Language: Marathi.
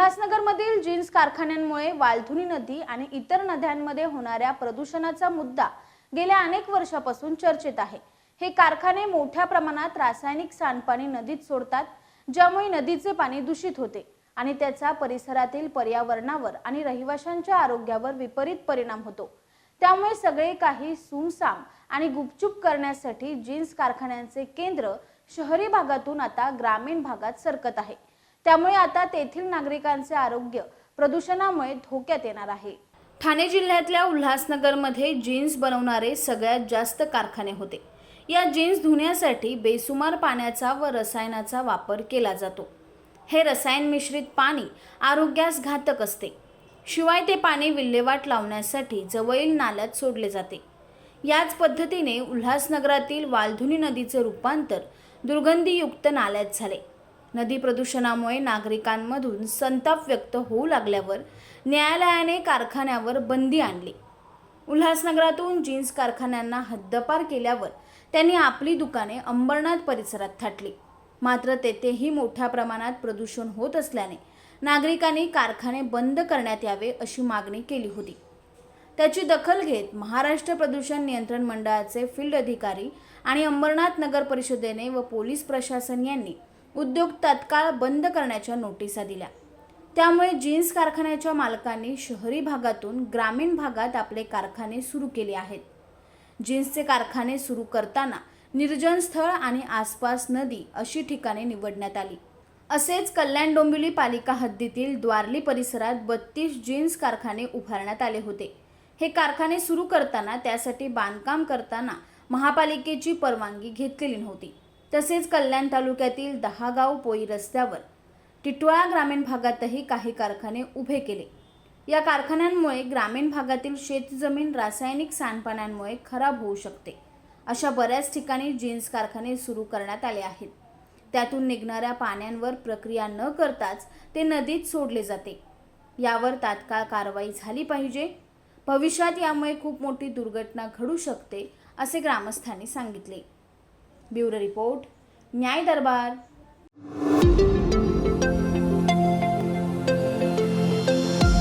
उल्हासनगरमधील जीन्स कारखान्यांमुळे वालधुनी नदी आणि इतर नद्यांमध्ये होणाऱ्या प्रदूषणाचा मुद्दा गेल्या अनेक वर्षापासून चर्चेत आहे. हे कारखाने मोठ्या प्रमाणात रासायनिक सांडपाणी नदीत सोडतात ज्यामुळे नदीचे पाणी दूषित होते आणि त्याचा परिसरातील पर्यावरणावर आणि रहिवाशांच्या आरोग्यावर विपरीत परिणाम होतो. त्यामुळे सगळे काही सुमसाम आणि गुपचूप करण्यासाठी जीन्स कारखान्यांचे केंद्र शहरी भागातून आता ग्रामीण भागात सरकत आहे. त्यामुळे आता तेथील नागरिकांचे आरोग्य प्रदूषणामुळे धोक्यात येणार आहे. ठाणे जिल्ह्यातल्या उल्हासनगरमध्ये जीन्स बनवणारे सगळ्यात जास्त कारखाने होते. या जीन्स धुण्यासाठी बेसुमार पाण्याचा व रसायनाचा वापर केला जातो. हे रसायन मिश्रित पाणी आरोग्यास घातक असते. शिवाय ते पाणी विल्हेवाट लावण्यासाठी जवळील नाल्यात सोडले जाते. याच पद्धतीने उल्हासनगरातील वालधुनी नदीचे रूपांतर दुर्गंधीयुक्त नाल्यात झाले. नदी प्रदूषणामुळे नागरिकांमधून संताप व्यक्त होऊ लागल्यावर न्यायालयाने कारखान्यावर बंदी आणली. उल्हासनगरातून जीन्स कारखान्यांना हद्दपार केल्यावर त्यांनी आपली दुकाने अंबरनाथ परिसरात थाटली. मात्र तेथेही मोठ्या प्रमाणात प्रदूषण होत असल्याने नागरिकांनी कारखाने बंद करण्यात यावे अशी मागणी केली होती. त्याची दखल घेत महाराष्ट्र प्रदूषण नियंत्रण मंडळाचे फील्ड अधिकारी आणि अंबरनाथ नगर परिषदेने व पोलीस प्रशासन यांनी उद्योग तत्काळ बंद करण्याच्या नोटिसा दिल्या. त्यामुळे जीन्स कारखान्याच्या मालकांनी शहरी भागातून ग्रामीण भागात आपले कारखाने सुरू केले आहेत. जीन्सचे कारखाने सुरू करताना निर्जन स्थळ आणि आसपास नदी अशी ठिकाणे निवडण्यात आली. असेच कल्याण डोंबिवली पालिका हद्दीतील द्वारली परिसरात बत्तीस जीन्स कारखाने उभारण्यात आले होते. हे कारखाने सुरू करताना त्यासाठी बांधकाम करताना महापालिकेची परवानगी घेतलेली नव्हती. तसेच कल्याण तालुक्यातील दहागाव पोई रस्त्यावर टिटवाळा ग्रामीण भागातही काही कारखाने उभे केले. या कारखान्यांमुळे ग्रामीण भागातील शेतजमीन रासायनिक सांडपाण्यांमुळे खराब होऊ शकते. अशा बऱ्याच ठिकाणी जीन्स कारखाने सुरू करण्यात आले आहेत. त्यातून निघणाऱ्या पाण्यांवर प्रक्रिया न करताच ते नदीत सोडले जाते. यावर तात्काळ कारवाई झाली पाहिजे. भविष्यात यामुळे खूप मोठी दुर्घटना घडू शकते असे ग्रामस्थांनी सांगितले. ब्युरो रिपोर्ट न्याय दरबार.